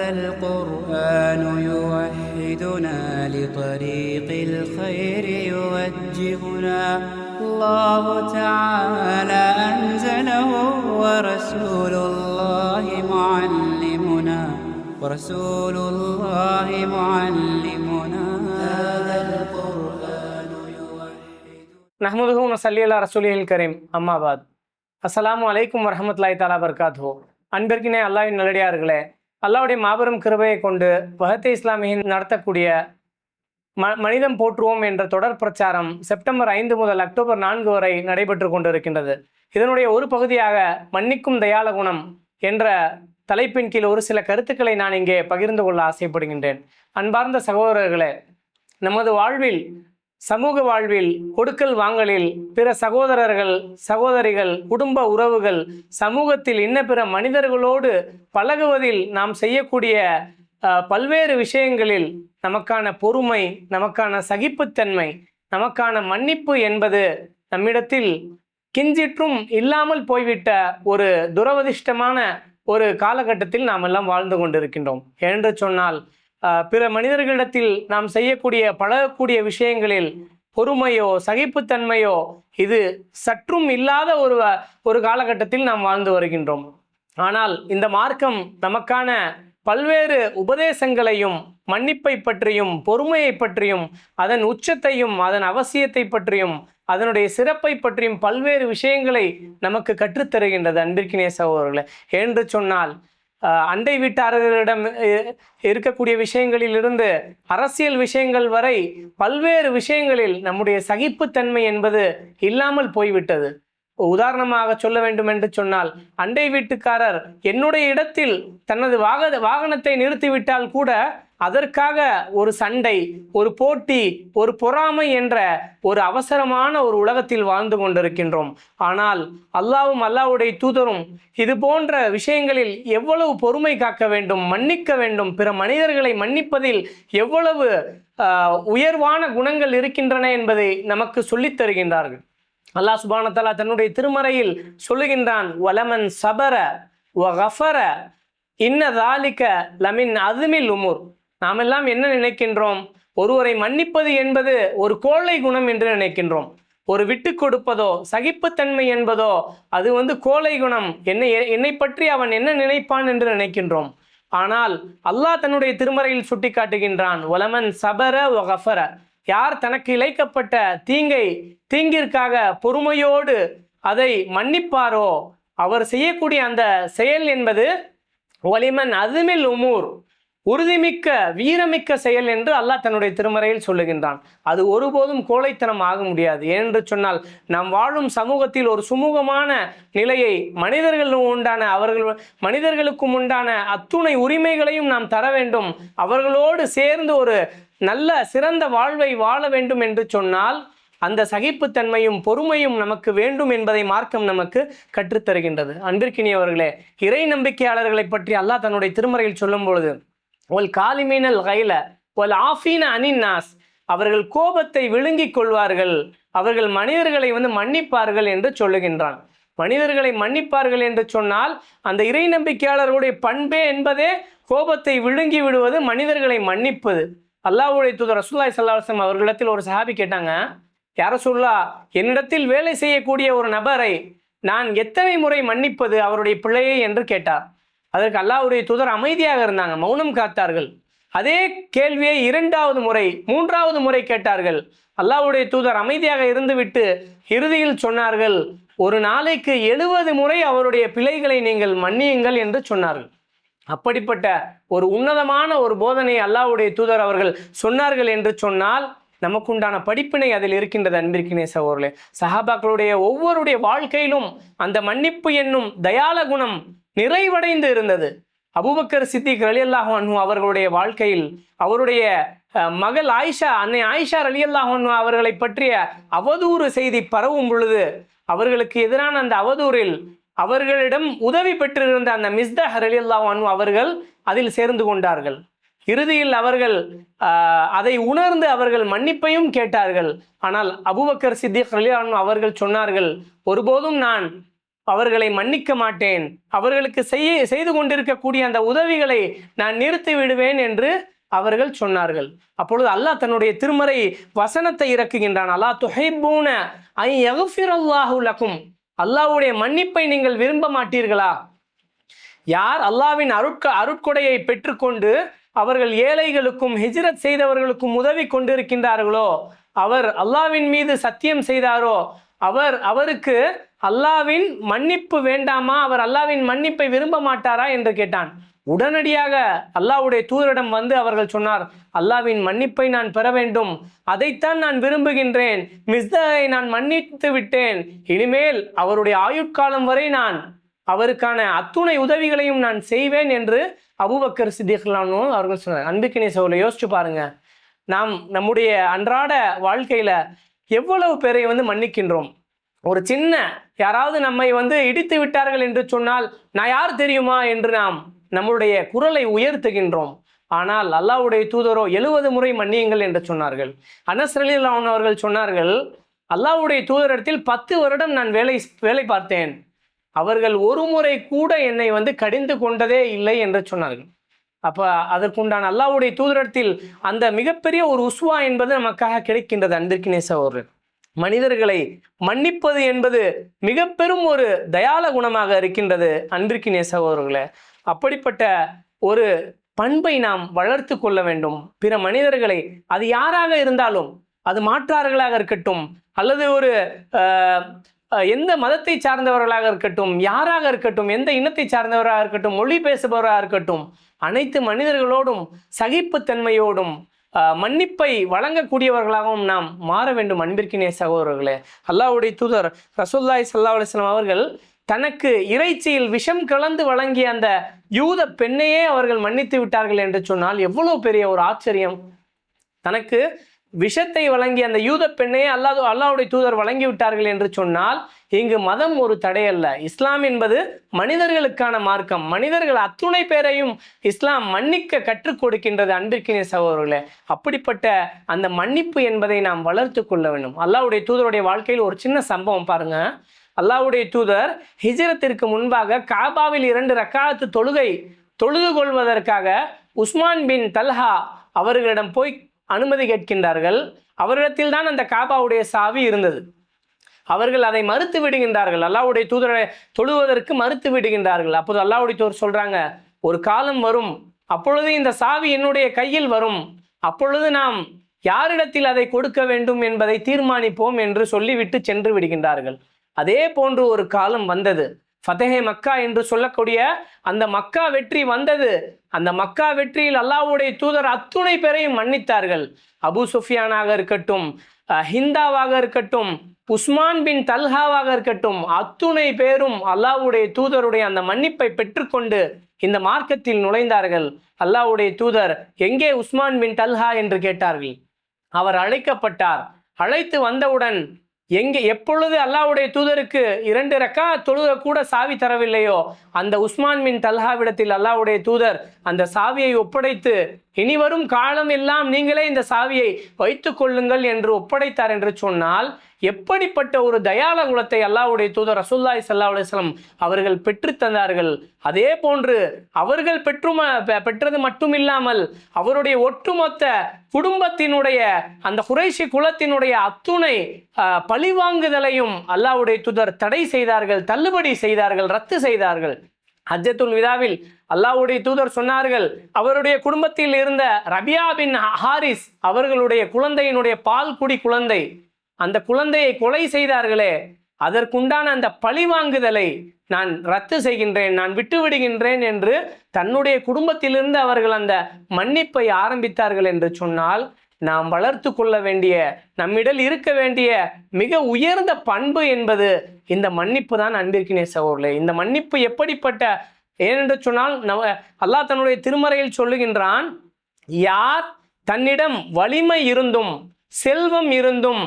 هذا القرآن يوحدنا لطريق الخير يوجهنا الله تعالى أنزله ورسول الله معلمنا ورسول الله معلمنا هذا القرآن يوحدنا நஹ்மதுஹு நசல்லி அலா ரசூலில் கரீம் அம்மாபாத் அஸ்ஸலாமு அலைக்கும் வரஹமத்துல்லாஹி தாலா பர்காத்து அன்பிற்கினே அல்லாஹ்வின் நல்லடியார்களே அல்லாவுடைய மாபெரும் கிருபையை கொண்டு வஹத்தே இஸ்லாமியின் நடத்தக்கூடிய ம மனிதம் போற்றுவோம் என்ற தொடர் பிரச்சாரம் செப்டம்பர் ஐந்து முதல் அக்டோபர் நான்கு வரை நடைபெற்று கொண்டிருக்கின்றது. இதனுடைய ஒரு பகுதியாக மன்னிக்கும் தயால குணம் என்ற தலைப்பின் கீழ் ஒரு சில கருத்துக்களை நான் இங்கே பகிர்ந்து கொள்ள ஆசைப்படுகின்றேன். அன்பார்ந்த சகோதரர்களே நமது வாழ்வில் சமூக வாழ்வில் கொடுக்கல் வாங்கலில் பிற சகோதரர்கள் சகோதரிகள் குடும்ப உறவுகள் சமூகத்தில் இன்ன பிற மனிதர்களோடு பழகுவதில் நாம் செய்யக்கூடிய பல்வேறு விஷயங்களில் நமக்கான பொறுமை நமக்கான சகிப்புத்தன்மை நமக்கான மன்னிப்பு என்பது நம்மிடத்தில் கிஞ்சிற்றும் இல்லாமல் போய்விட்ட ஒரு துரவதிஷ்டமான ஒரு காலகட்டத்தில் நாம் எல்லாம் வாழ்ந்து கொண்டிருக்கின்றோம். என்று சொன்னால் பிற மனிதர்களிடத்தில் நாம் செய்யக்கூடிய பழகக்கூடிய விஷயங்களில் பொறுமையோ சகிப்புத்தன்மையோ இது சற்றும் இல்லாத ஒரு ஒரு காலகட்டத்தில் நாம் வாழ்ந்து வருகின்றோம். ஆனால் இந்த மார்க்கம் நமக்கான பல்வேறு உபதேசங்களையும் மன்னிப்பை பற்றியும் பொறுமையை பற்றியும் அதன் உச்சத்தையும் அதன் அவசியத்தை பற்றியும் அதனுடைய சிறப்பை பற்றியும் பல்வேறு விஷயங்களை நமக்கு கற்றுத்தருகின்றது. அன்பிற்கினே சகோதரர்களே என்று சொன்னால் அண்டை வீட்டாரர்களிடம் இருக்கக்கூடிய விஷயங்களிலிருந்து அரசியல் விஷயங்கள் வரை பல்வேறு விஷயங்களில் நம்முடைய சகிப்புத்தன்மை என்பது இல்லாமல் போய்விட்டது. உதாரணமாக சொல்ல வேண்டும் என்று சொன்னால் அண்டை வீட்டுக்காரர் என்னுடைய இடத்தில் தனது வாக வாகனத்தை நிறுத்திவிட்டால் கூட அதற்காக ஒரு சண்டை ஒரு போட்டி ஒரு பொறாமை என்ற ஒரு அவசரமான ஒரு உலகத்தில் வாழ்ந்து கொண்டிருக்கின்றோம். ஆனால் அல்லாவும் அல்லாவுடைய தூதரும் இது போன்ற விஷயங்களில் எவ்வளவு பொறுமை காக்க வேண்டும் மன்னிக்க வேண்டும் பிற மனிதர்களை மன்னிப்பதில் எவ்வளவு உயர்வான குணங்கள் இருக்கின்றன என்பதை நமக்கு சொல்லித் தருகின்றார்கள். அல்லாஹ் சுபான தன்னுடைய திருமறையில் சொல்லுகின்றான் வலமன் சபர வ இன்ன தாலிக்க லமின் அதுமில் உமுர். நாமெல்லாம் என்ன நினைக்கின்றோம்? ஒருவரை மன்னிப்பது என்பது ஒரு கோழை குணம் என்று நினைக்கின்றோம். ஒரு விட்டு கொடுப்பதோ சகிப்புத்தன்மை என்பதோ அது வந்து கோழை குணம். என்னை என்னை பற்றி அவன் என்ன நினைப்பான் என்று நினைக்கின்றோம். ஆனால் அல்லாஹ் தன்னுடைய திருமறையில் சுட்டி காட்டுகின்றான் ஒலமன் சபர ஒஃபர யார் தனக்கு இழைக்கப்பட்ட தீங்கை தீங்கிற்காக பொறுமையோடு அதை மன்னிப்பாரோ? அவர் செய்யக்கூடிய அந்த செயல் என்பது ஒலிமன் அதுமில் உமூர் உறுதிமிக்க வீரமிக்க செயல் என்று அல்லாஹ் தன்னுடைய திருமறையில் சொல்லுகின்றான். அது ஒருபோதும் கோழைத்தனம் ஆக முடியாது. ஏனென்று சொன்னால் நாம் வாழும் சமூகத்தில் ஒரு சுமூகமான நிலையை மனிதர்களும் உண்டான அவர்கள் மனிதர்களுக்கும் உண்டான அத்துணை உரிமைகளையும் நாம் தர வேண்டும். அவர்களோடு சேர்ந்து ஒரு நல்ல சிறந்த வாழ்வை வாழ வேண்டும் என்று சொன்னால் அந்த சகிப்புத்தன்மையும் பொறுமையும் நமக்கு வேண்டும் என்பதை மார்க்கம் நமக்கு கற்றுத்தருகின்றது. அன்பிற்கினியவர்களே இறை நம்பிக்கையாளர்களை பற்றி அல்லாஹ் தன்னுடைய திருமறையில் சொல்லும் பொழுது ஒல் காலிமீனல் கைல ஒல் ஆஃபீன அனின்னாஸ் அவர்கள் கோபத்தை விழுங்கிக் கொள்வார்கள். அவர்கள் மனிதர்களை வந்து மன்னிப்பார்கள் என்று சொல்லுகின்றான். மனிதர்களை மன்னிப்பார்கள் என்று சொன்னால் அந்த இறை நம்பிக்கையாளர்களுடைய பண்பே என்பதே கோபத்தை விழுங்கி விடுவது மனிதர்களை மன்னிப்பது. அல்லாவுடைய தூதர் ரசூல்லாய் சல்லாஹம் அவர்களிடத்தில் ஒரு சஹாபி கேட்டாங்க யார சொல்லா என்னிடத்தில் வேலை செய்யக்கூடிய ஒரு நபரை நான் எத்தனை முறை மன்னிப்பது அவருடைய பிள்ளையை? என்று கேட்டார். அதற்கு அல்லாவுடைய தூதர் அமைதியாக இருந்தாங்க மௌனம் காத்தார்கள். அதே கேள்வியை இரண்டாவது முறை மூன்றாவது முறை கேட்டார்கள். அல்லாஹ்வுடைய தூதர் அமைதியாக இருந்துவிட்டு இறுதியில் சொன்னார்கள் ஒரு நாளைக்கு எழுபது முறை அவருடைய பிழைகளை நீங்கள் மன்னியுங்கள் என்று சொன்னார்கள். அப்படிப்பட்ட ஒரு உன்னதமான ஒரு போதனை அல்லாஹ்வுடைய தூதர் அவர்கள் சொன்னார்கள் என்று சொன்னால் நமக்குண்டான படிப்பினை அதில் இருக்கின்றது அன்பிற்கினே சகோதரர்களே. சஹாபாக்களுடைய ஒவ்வொருடைய வாழ்க்கையிலும் அந்த மன்னிப்பு என்னும் தயால குணம் நிறைவடைந்து இருந்தது. அபூபக்கர் சித்திக் ரலியல்லாஹு அன்ஹு அவர்களுடைய வாழ்க்கையில் அவருடைய மகள் ஆயிஷா அன்னை ஆயிஷா ரலியல்லாஹு அன்ஹு அவர்களை பற்றிய அவதூறு செய்தி பரவும் பொழுது அவர்களுக்கு எதிரான அந்த அவதூறில் அவர்களிடம் உதவி பெற்றிருந்த அந்த மிஸ்தஹ் ரலியல்லாஹு அன்ஹு அவர்கள் அதில் சேர்ந்து கொண்டார்கள். இறுதியில் அவர்கள் அதை உணர்ந்து அவர்கள் மன்னிப்பையும் கேட்டார்கள். ஆனால் அபுபக்கர் சித்திக் ரலியல்லாஹு அவர்கள் சொன்னார்கள் ஒருபோதும் நான் அவர்களை மன்னிக்க மாட்டேன். அவர்களுக்கு செய்ய செய்து கொண்டிருக்கக்கூடிய அந்த உதவிகளை நான் நிறுத்தி விடுவேன் என்று அவர்கள் சொன்னார்கள். அப்பொழுது அல்லாஹ் தன்னுடைய திருமறை வசனத்தை இறக்குகின்றான். அல்லாஹ் துஹைபூன ஐ யகுஃபிரல்லாஹு லக்கும் அல்லாஹ்வுடைய மன்னிப்பை நீங்கள் விரும்ப மாட்டீர்களா? யார் அல்லாவின் அருட்க அருட்கொடையை பெற்றுக்கொண்டு அவர்கள் ஏழைகளுக்கும் ஹிஜ்ரத் செய்தவர்களுக்கும் உதவி கொண்டிருக்கின்றார்களோ? அவர் அல்லாவின் மீது சத்தியம் செய்தாரோ? அவர் அவருக்கு அல்லாவின் மன்னிப்பு வேண்டாமா? அவர் அல்லாவின் மன்னிப்பை விரும்ப மாட்டாரா? என்று கேட்டான். உடனடியாக அல்லாவுடைய தூதரிடம் வந்து அவர்கள் சொன்னார் அல்லாவின் மன்னிப்பை நான் பெற வேண்டும். அதைத்தான் நான் விரும்புகின்றேன். மிஸ்தகை நான் மன்னித்து விட்டேன். இனிமேல் அவருடைய ஆயுட்காலம் வரை நான் அவருக்கான அத்துணை உதவிகளையும் நான் செய்வேன் என்று அபுபக்கர் சித்திகலானோ அவர்கள் சொன்னார். அன்புக்கினே சோலை யோசிச்சு பாருங்க. நாம் நம்முடைய அன்றாட வாழ்க்கையில எவ்வளவு பேரை வந்து மன்னிக்கின்றோம்? ஒரு சின்ன யாராவது நம்மை வந்து இடித்து விட்டார்கள் என்று சொன்னால் நான் யார் தெரியுமா? என்று நாம் நம்முடைய குரலை உயர்த்துகின்றோம். ஆனால் அல்லாவுடைய தூதரோ எழுபது முறை மன்னியுங்கள் என்று சொன்னார்கள். அனஸ் அவர்கள் சொன்னார்கள் அல்லாஹ்வுடைய தூதரிடத்தில் பத்து வருடம் நான் வேலை வேலை பார்த்தேன். அவர்கள் ஒரு முறை கூட என்னை வந்து கடிந்து கொண்டதே இல்லை என்று சொன்னார்கள். அப்போ அதற்குண்டான அல்லாவுடைய தூதரத்தில் அந்த மிகப்பெரிய ஒரு உஸ்வா என்பது நமக்காக கிடைக்கின்றது அன்பிற்கினே சகோதரர் மனிதர்களை மன்னிப்பது என்பது மிக பெரும் ஒரு தயால குணமாக இருக்கின்றது அன்பிற்கினே சகோதரர்களே. அப்படிப்பட்ட ஒரு பண்பை நாம் வளர்த்து கொள்ள வேண்டும். பிற மனிதர்களை அது யாராக இருந்தாலும் அது மாற்றார்களாக இருக்கட்டும் அல்லது ஒரு எந்த மதத்தை சார்ந்தவர்களாக இருக்கட்டும் யாராக இருக்கட்டும் எந்த இனத்தை சார்ந்தவராக இருக்கட்டும் மொழி பேசுபவராக இருக்கட்டும் அனைத்து மனிதர்களோடும் சகிப்புத்தன்மையோடும் மன்னிப்பை வழங்கக்கூடியவர்களாகவும் நாம் மாற வேண்டும் அன்பிற்கினே சகோதரர்களே. அல்லாஹ்வுடைய தூதர் ரசூல்லாய் சல்லா அலுவலாம் அவர்கள் தனக்கு இறைச்சியில் விஷம் கலந்து வழங்கிய அந்த யூத பெண்ணையே அவர்கள் மன்னித்து விட்டார்கள் என்று சொன்னால் எவ்வளவு பெரிய ஒரு ஆச்சரியம். தனக்கு விஷத்தை வழங்கிய அந்த யூத பெண்ணையே அல்லாது அல்லாவுடைய தூதர் வழங்கி விட்டார்கள் என்று சொன்னால் இங்கு மதம் ஒரு தடையல்ல இஸ்லாம் என்பது மனிதர்களுக்கான மார்க்கம். மனிதர்கள் அத்துணை பேரையும் இஸ்லாம் மன்னிக்க கற்றுக் கொடுக்கின்றது அன்பிற்கினிய சகோதரர்களே. அப்படிப்பட்ட அந்த மன்னிப்பு என்பதை நாம் வளர்த்து கொள்ள வேண்டும். அல்லாவுடைய தூதருடைய வாழ்க்கையில் ஒரு சின்ன சம்பவம் பாருங்க. அல்லாவுடைய தூதர் ஹிஜரத்திற்கு முன்பாக காபாவில் இரண்டு ரக்காத்து தொழுகை தொழுது கொள்வதற்காக உஸ்மான் பின் தல்ஹா அவர்களிடம் போய் அனுமதி கேட்கின்றார்கள். அவரிடத்தில் தான் அந்த காபாவுடைய சாவி இருந்தது. அவர்கள் அதை மறுத்து விடுகின்றார்கள். அல்லாவுடைய தூதரை தொழுவதற்கு மறுத்து விடுகின்றார்கள். அப்போது அல்லாவுடைய தூதர் சொல்றாங்க ஒரு காலம் வரும் அப்பொழுது இந்த சாவி என்னுடைய கையில் வரும். அப்பொழுது நாம் யாரிடத்தில் அதை கொடுக்க வேண்டும் என்பதை தீர்மானிப்போம் என்று சொல்லிவிட்டு சென்று விடுகின்றார்கள். அதே போன்று ஒரு காலம் வந்தது. ஃபதஹே மக்கா என்று சொல்லக்கூடிய அந்த மக்கா வெற்றி வந்தது. அந்த மக்கா வெற்றியில் அல்லாஹ்வுடைய தூதர் அத்துணை பேரையும் மன்னித்தார்கள். அபு சுஃபியானாக இருக்கட்டும் ஹிந்தாவாக இருக்கட்டும் உஸ்மான் பின் தல்ஹாவாக இருக்கட்டும் அத்துணை பேரும் அல்லாஹ்வுடைய தூதருடைய அந்த மன்னிப்பை பெற்றுக்கொண்டு இந்த மார்க்கத்தில் நுழைந்தார்கள். அல்லாஹ்வுடைய தூதர் எங்கே உஸ்மான் பின் தல்ஹா என்று கேட்டார்கள். அவர் அழைக்கப்பட்டார். அழைத்து வந்தவுடன் எங்கே எப்பொழுது அல்லாவுடைய தூதருக்கு இரண்டு ரக்கா தொழுக கூட சாவி தரவில்லையோ அந்த உஸ்மான் மின் தல்ஹாவிடத்தில் அல்லாவுடைய தூதர் அந்த சாவியை ஒப்படைத்து இனி வரும் காலம் எல்லாம் நீங்களே இந்த சாவியை வைத்துக் கொள்ளுங்கள் என்று ஒப்படைத்தார் என்று சொன்னால் எப்படிப்பட்ட ஒரு தயால குலத்தை அல்லாஹ்வுடைய தூதர் ரசூல்லாய் சல்லா அலுவலம் அவர்கள் பெற்று தந்தார்கள்? அதே போன்று அவர்கள் பெற்றும பெ- பெற்றது மட்டுமில்லாமல் அவருடைய ஒட்டுமொத்த குடும்பத்தினுடைய அந்த குறைஷி குலத்தினுடைய அத்துணை பழிவாங்குதலையும் அல்லாஹ்வுடைய தூதர் தடை செய்தார்கள் தள்ளுபடி செய்தார்கள் ரத்து செய்தார்கள். ஹஜ்ஜத்துல் விதாவில் அல்லாஹ்வுடைய தூதர் சொன்னார்கள் அவருடைய குடும்பத்தில் இருந்த ரபியா பின் ஹாரிஸ் அவர்களுடைய குழந்தையினுடைய பால் குடி குழந்தை அந்த குழந்தையை கொலை செய்தார்களே அதற்குண்டான அந்த பழி வாங்குதலை நான் ரத்து செய்கின்றேன் நான் விட்டு விடுகின்றேன் என்று தன்னுடைய குடும்பத்திலிருந்து அவர்கள் அந்த மன்னிப்பை ஆரம்பித்தார்கள் என்று சொன்னால் நாம் வளர்த்து கொள்ள வேண்டிய நம்மிடல் இருக்க வேண்டிய மிக உயர்ந்த பண்பு என்பது இந்த மன்னிப்பு தான் அன்பிற்கினே சகோதரர்களே. இந்த மன்னிப்பு எப்படிப்பட்ட ஏனென்று சொன்னால் நம்ம அல்லாஹ் தன்னுடைய திருமறையில் சொல்லுகின்றான் யார் தன்னிடம் வலிமை இருந்தும் செல்வம் இருந்தும்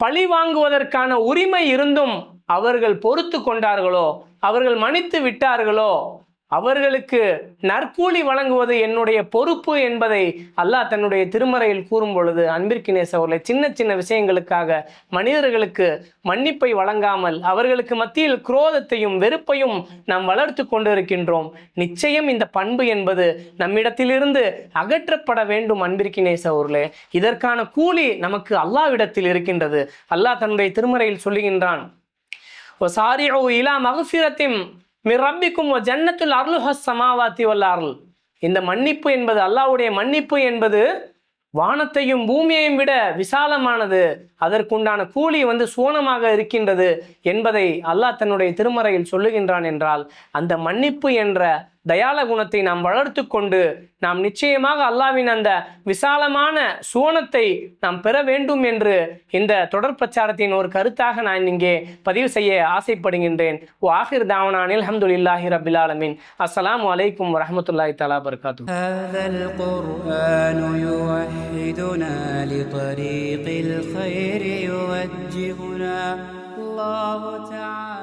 பழி வாங்குவதற்கான உரிமை இருந்தும் அவர்கள் பொறுத்து கொண்டார்களோ அவர்கள் மன்னித்து விட்டார்களோ அவர்களுக்கு நற்கூலி வழங்குவது என்னுடைய பொறுப்பு என்பதை அல்லாஹ் தன்னுடைய திருமறையில் கூறும் பொழுது அன்பிற்கினேஸ் அவர்களை சின்ன சின்ன விஷயங்களுக்காக மனிதர்களுக்கு மன்னிப்பை வழங்காமல் அவர்களுக்கு மத்தியில் குரோதத்தையும் வெறுப்பையும் நாம் வளர்த்து கொண்டிருக்கின்றோம். நிச்சயம் இந்த பண்பு என்பது நம்மிடத்திலிருந்து அகற்றப்பட வேண்டும் அன்பிற்கினே அவர்களே. இதற்கான கூலி நமக்கு அல்லாவிடத்தில் இருக்கின்றது. அல்லாஹ் தன்னுடைய திருமறையில் சொல்லுகின்றான் ஒசாரிஉ இலா மகஃபிரத்தின் மிர் ரப்பிக்கும் ஜன்னத்துல் அருள்ஹ சமாவாத்தி வல்ல அருள் இந்த மன்னிப்பு என்பது அல்லாவுடைய மன்னிப்பு என்பது வானத்தையும் பூமியையும் விட விசாலமானது. அதற்குண்டான கூலி வந்து சோனமாக இருக்கின்றது என்பதை அல்லாஹ் தன்னுடைய திருமறையில் சொல்லுகின்றான் என்றால் அந்த மன்னிப்பு என்ற தயால குணத்தை நாம் வளர்த்து கொண்டு நாம் நிச்சயமாக அல்லாவின் அந்த விசாலமான சுவனத்தை நாம் பெற வேண்டும் என்று இந்த தொடர் பிரச்சாரத்தின் ஒரு கருத்தாக நான் இங்கே பதிவு செய்ய ஆசைப்படுகின்றேன் ஓ ஆஹிர் தாவனானில் அஹமதுல்லாஹி ரபில் ஆலமின் அஸ்ஸலாமு அலைக்கும் வரஹமத்துல்லாஹி தலா பர்காத்து هذا القرآن يوحدنا لطريق الخير يوجهنا الله تعالى